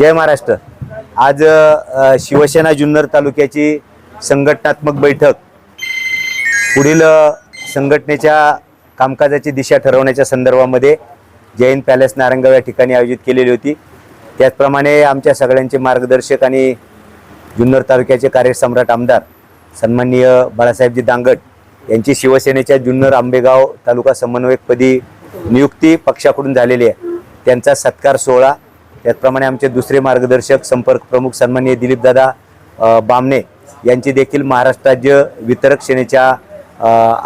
जय महाराष्ट्र. आज शिवसेना जुन्नर तालुक्याची संघटनात्मक बैठक. पुढील संघटनेच्या कामकाजाची दिशा ठरवण्याच्या संदर्भामध्ये जैन पॅलेस नारंगाव या ठिकाणी आयोजित केलेली होती. त्याचप्रमाणे आमच्या सगळ्यांचे मार्गदर्शक आणि जुन्नर तालुक्याचे कार्यसम्राट आमदार सन्माननीय बाळासाहेबजी दांगट यांची शिवसेनेच्या जुन्नर आंबेगाव तालुका समन्वयकपदी नियुक्ती पक्षाकडून झालेली आहे. त्यांचा सत्कार सोहळा त्याचप्रमाणे आमचे दुसरे मार्गदर्शक संपर्क प्रमुख सन्माननीय दिलीपदादा बामणे यांची देखील महाराष्ट्र राज्य वितरक सेनेच्या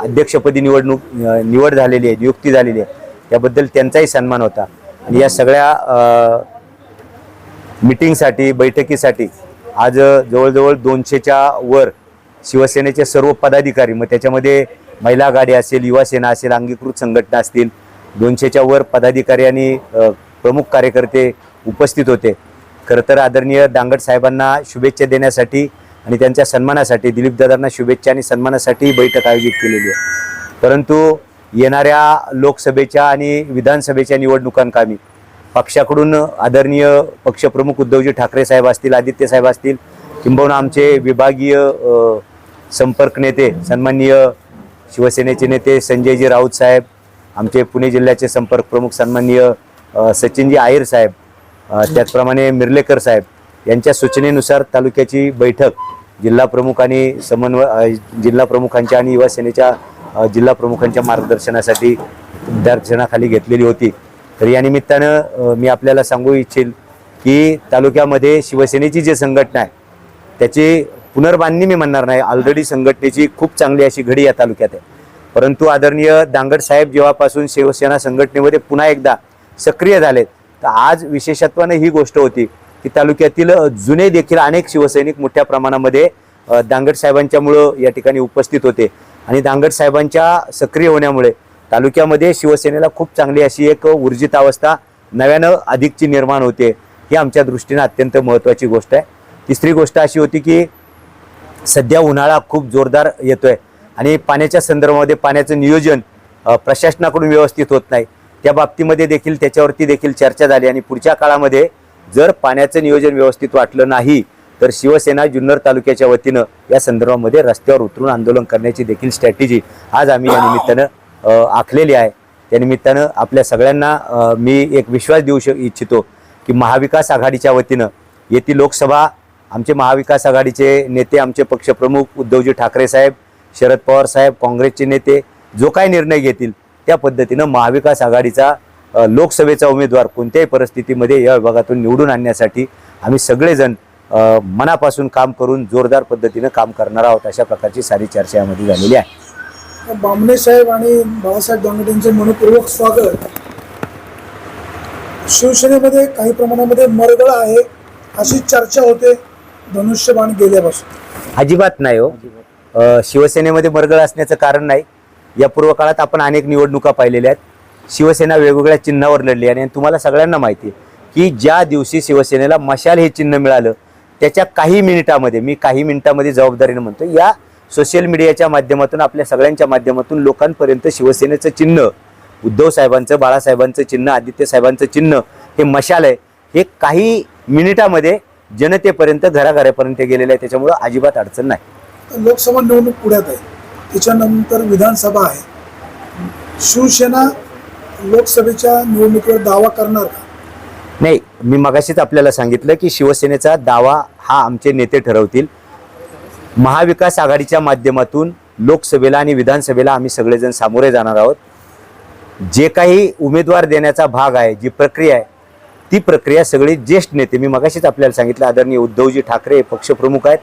अध्यक्षपदी निवडणूक निवड झालेली आहे नियुक्ती झालेली आहे. त्याबद्दल त्यांचाही सन्मान होता. आणि या सगळ्या मिटिंगसाठी बैठकीसाठी आज जवळजवळ दोनशेच्या वर शिवसेनेचे सर्व पदाधिकारी मग त्याच्यामध्ये महिला आघाडी असेल युवा सेना असेल अंगीकृत संघटना असतील दोनशेच्या वर पदाधिकारी आणि प्रमुख कार्यकर्ते उपस्थित होते. खरं तर आदरणीय दांगड साहेबांना शुभेच्छा देण्यासाठी आणि त्यांच्या सन्मानासाठी दिलीपदादांना शुभेच्छा आणि सन्मानासाठी बैठक आयोजित केलेली आहे. परंतु येणाऱ्या लोकसभेच्या आणि विधानसभेच्या निवडणुकांकामी पक्षाकडून आदरणीय पक्षप्रमुख उद्धवजी ठाकरे साहेब असतील आदित्य साहेब असतील किंबहुना आमचे विभागीय संपर्क नेते सन्माननीय शिवसेनेचे नेते संजयजी राऊत साहेब आमचे पुणे जिल्ह्याचे संपर्क प्रमुख सन्माननीय सचिनजी आयर साहेब त्याचप्रमाणे मिर्लेकर साहेब यांच्या सूचनेनुसार तालुक्याची बैठक जिल्हा प्रमुख आणि समन्वय जिल्हा प्रमुखांच्या आणि युवा सेनेच्या जिल्हा प्रमुखांच्या मार्गदर्शनासाठी दर्शनाखाली घेतलेली होती. तर या निमित्तानं मी आपल्याला सांगू इच्छेल की तालुक्यामध्ये शिवसेनेची जी संघटना आहे त्याची पुनर्बांधणी मी म्हणणार नाही. ऑलरेडी संघटनेची खूप चांगली अशी घडी या तालुक्यात आहे. परंतु आदरणीय दांगड साहेब जेव्हापासून शिवसेना संघटनेमध्ये पुन्हा एकदा सक्रिय झालेत तर आज विशेषत्वानं ही गोष्ट होती की तालुक्यातील जुने देखील अनेक शिवसैनिक मोठ्या प्रमाणामध्ये दांगड साहेबांच्यामुळं या ठिकाणी उपस्थित होते. आणि दांगड साहेबांच्या सक्रिय होण्यामुळे तालुक्यामध्ये शिवसेनेला खूप चांगली अशी एक ऊर्जित अवस्था नव्यानं अधिकची निर्माण होते ही आमच्या दृष्टीनं अत्यंत महत्त्वाची गोष्ट आहे. तिसरी गोष्ट अशी होती की सध्या उन्हाळा खूप जोरदार येतोय आणि पाण्याच्या संदर्भामध्ये पाण्याचं नियोजन प्रशासनाकडून व्यवस्थित होत नाही. त्या बाबतीमध्ये देखील त्याच्यावरती देखील चर्चा झाली आणि पुढच्या काळामध्ये जर पाण्याचं नियोजन व्यवस्थित वाटलं नाही तर शिवसेना जुन्नर तालुक्याच्या वतीनं या संदर्भामध्ये रस्त्यावर उतरून आंदोलन करण्याची देखील स्ट्रॅटेजी आज आम्ही या निमित्तानं आखलेली आहे. त्या निमित्तानं आपल्या सगळ्यांना मी एक विश्वास देऊ श इच्छितो की महाविकास आघाडीच्या वतीनं येथील लोकसभा आमचे महाविकास आघाडीचे नेते आमचे पक्षप्रमुख उद्धवजी ठाकरे साहेब शरद पवार साहेब काँग्रेसचे नेते जो काय निर्णय घेतील त्या पद्धतीनं महाविकास आघाडीचा लोकसभेचा उमेदवार कोणत्याही परिस्थितीमध्ये या विभागातून निवडून आणण्यासाठी आम्ही सगळेजण मनापासून काम करून जोरदार पद्धतीनं काम करणार आहोत अशा प्रकारची सारी चर्चा यामध्ये झालेली आहे. बामणे साहेब आणि बाळासाहेब दांगट यांचे मनपूर्वक स्वागत. शिवसेनेमध्ये काही प्रमाणामध्ये मरगळ आहे अशी चर्चा होते धनुष्यबाण गेल्यापासून. अजिबात नाही हो. शिवसेनेमध्ये मरगळ असण्याचं कारण नाही. या पूर्व काळात आपण अनेक निवडणुका पाहिलेल्या आहेत. शिवसेना वेगवेगळ्या चिन्हावर लढली आणि तुम्हाला सगळ्यांना माहिती आहे की ज्या दिवशी शिवसेनेला मशाल हे चिन्ह मिळालं त्याच्या काही मिनिटामध्ये मी काही मिनिटामध्ये जबाबदारीनं म्हणतो या सोशल मीडियाच्या माध्यमातून आपल्या सगळ्यांच्या माध्यमातून लोकांपर्यंत शिवसेनेचं चिन्ह उद्धव साहेबांचं बाळासाहेबांचं चिन्ह आदित्य साहेबांचं चिन्ह हे मशाल आहे. हे काही मिनिटामध्ये जनतेपर्यंत घराघरापर्यंत गेलेलं आहे. त्याच्यामुळं अजिबात अडचण नाही. लोकसभा निवडणूक पुढ्यात आहे. त्याच्यानंतर विधानसभा आहे. शिवसेना लोकसभेच्या निवडणुकीवर दावा करणार का? नाही मी मगाशीच आपल्याला सांगितलं की शिवसेनेचा दावा हा आमचे नेते ठरवतील. महाविकास आघाडीच्या माध्यमातून लोकसभेला आणि विधानसभेला आम्ही सगळेजण सामोरे जाणार आहोत. जे काही उमेदवार देण्याचा भाग आहे जी प्रक्रिया आहे ती प्रक्रिया सगळी ज्येष्ठ नेते मी मगाशीच आपल्याला सांगितलं आदरणीय उद्धवजी ठाकरे हे पक्षप्रमुख आहेत.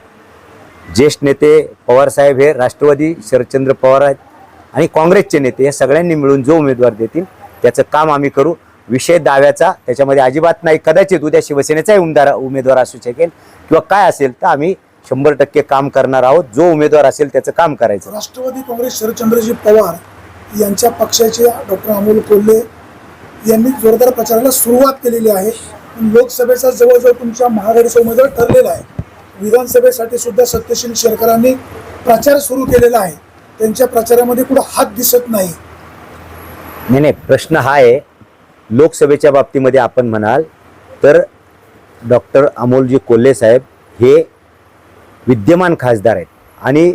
ज्येष्ठ नेते पवारसाहेब हे राष्ट्रवादी शरदचंद्र पवार आहेत आणि काँग्रेसचे नेते या सगळ्यांनी मिळून जो उमेदवार देतील त्याचं काम आम्ही करू. विषय दाव्याचा त्याच्यामध्ये अजिबात नाही. कदाचित उद्या शिवसेनेचाही उमदार उमेदवार असू शकेल किंवा काय असेल तर आम्ही शंभर टक्के काम करणार आहोत. जो उमेदवार असेल त्याचं काम करायचं. राष्ट्रवादी काँग्रेस शरदचंद्रजी पवार यांच्या पक्षाचे डॉक्टर अमोल कोल्हे यांनी जोरदार प्रचाराला सुरुवात केलेली आहे. लोकसभेचा जवळजवळ तुमच्या महाआघाडीचा उमेदवार ठरलेला आहे. विधानसभेसाठी सुद्धा सत्यशील शेरकरांनी प्रचार सुरू केलेला आहे. त्यांच्या प्रचारामध्ये कुठं हात दिसत नाही. नाही नाही प्रश्न हा आहे लोकसभेच्या बाबतीमध्ये आपण म्हणाल तर डॉक्टर अमोलजी कोल्हे साहेब हे विद्यमान खासदार आहेत. आणि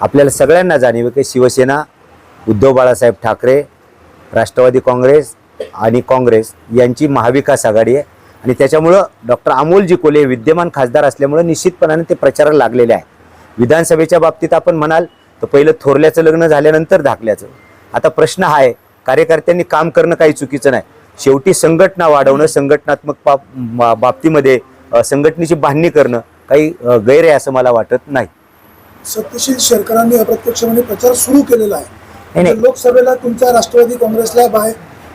आपल्याला सगळ्यांना जाणीव की शिवसेना उद्धव बाळासाहेब ठाकरे राष्ट्रवादी काँग्रेस आणि काँग्रेस यांची महाविकास आघाडी आहे. आणि त्याच्यामुळं डॉक्टर अमोलजी कोल्हे हे विद्यमान खासदार असल्यामुळं निश्चितपणाने ते प्रचाराला लागलेले आहे विधानसभेच्या बाबतीत आपण म्हणाल तर पहिलं थोरल्याचं लग्न झाल्यानंतर धाकल्याचं. आता प्रश्न हा आहे कार्यकर्त्यांनी काम करणं काही चुकीचं नाही. शेवटी संघटना वाढवणं संघटनात्मक बाबतीमध्ये संघटनेची बांधणी करणं काही गैर आहे असं मला वाटत नाही. सत्यशील शेरकरांनी अप्रत्यक्षपणे प्रचार सुरू केलेला आहे. लोकसभेला तुमचा राष्ट्रवादी काँग्रेसला बाय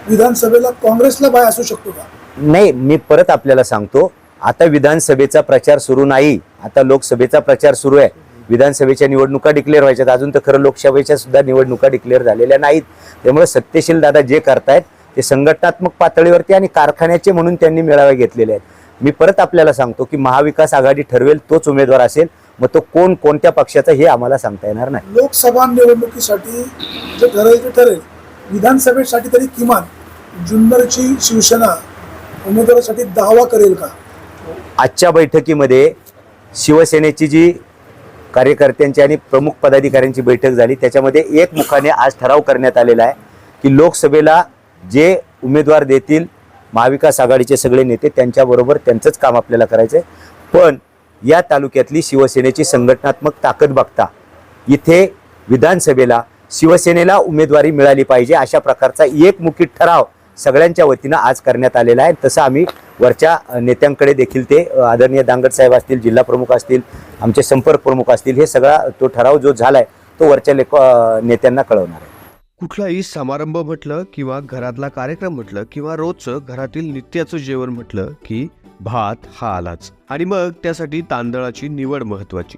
विधानसभेला काँग्रेसला बाय असू शकतो का? नाही मी परत आपल्याला सांगतो आता विधानसभेचा प्रचार सुरू नाही आता लोकसभेचा प्रचार सुरू आहे. विधानसभेच्या निवडणुका डिक्लेअर व्हायच्यात अजून तर खरं लोकसभेच्या सुद्धा निवडणुका डिक्लेअर झालेल्या नाहीत. त्यामुळे सत्यशील दादा जे करतायत ते संघटनात्मक पातळीवरती आणि कारखान्याचे म्हणून त्यांनी मेळावे घेतलेले आहेत. मी परत आपल्याला सांगतो की महाविकास आघाडी ठरवेल तोच उमेदवार असेल मग तो कोण कोणत्या पक्षाचा हे आम्हाला सांगता येणार नाही. लोकसभा निवडणुकीसाठी जे ठरेल ते ठरेल. विधानसभेसाठी तरी किमान जुन्नरची शिवसेना उमेदवारासाठी दावा करेल का? आजच्या बैठकीमध्ये शिवसेनेची जी कार्यकर्त्यांची आणि प्रमुख पदाधिकाऱ्यांची बैठक झाली त्याच्यामध्ये एक मुखाने आज ठराव करण्यात आलेला आहे की लोकसभेला जे उमेदवार देतील महाविकास आघाडीचे सगळे नेते त्यांच्याबरोबर त्यांचंच काम आपल्याला करायचं आहे पण या तालुक्यातली शिवसेनेची संघटनात्मक ताकद बघता इथे विधानसभेला शिवसेनेला उमेदवारी मिळाली पाहिजे अशा प्रकारचा एकमुखी ठराव सगळ्यांच्या वतीनं आज करण्यात आलेला आहे. तसं आम्ही वरच्या नेत्यांकडे देखील ते आदरणीय दांगड साहेब असतील जिल्हा प्रमुख असतील आमचे संपर्क प्रमुख असतील हे सगळा तो ठराव जो झालाय तो वरच्या लेख नेत्यांना कळवणार आहे. कुठलाही समारंभ म्हटलं किंवा घरातला कार्यक्रम म्हटलं किंवा रोजचं घरातील नित्याचं जेवण म्हटलं की भात हा आलाच. आणि मग त्यासाठी तांदळाची निवड महत्वाची.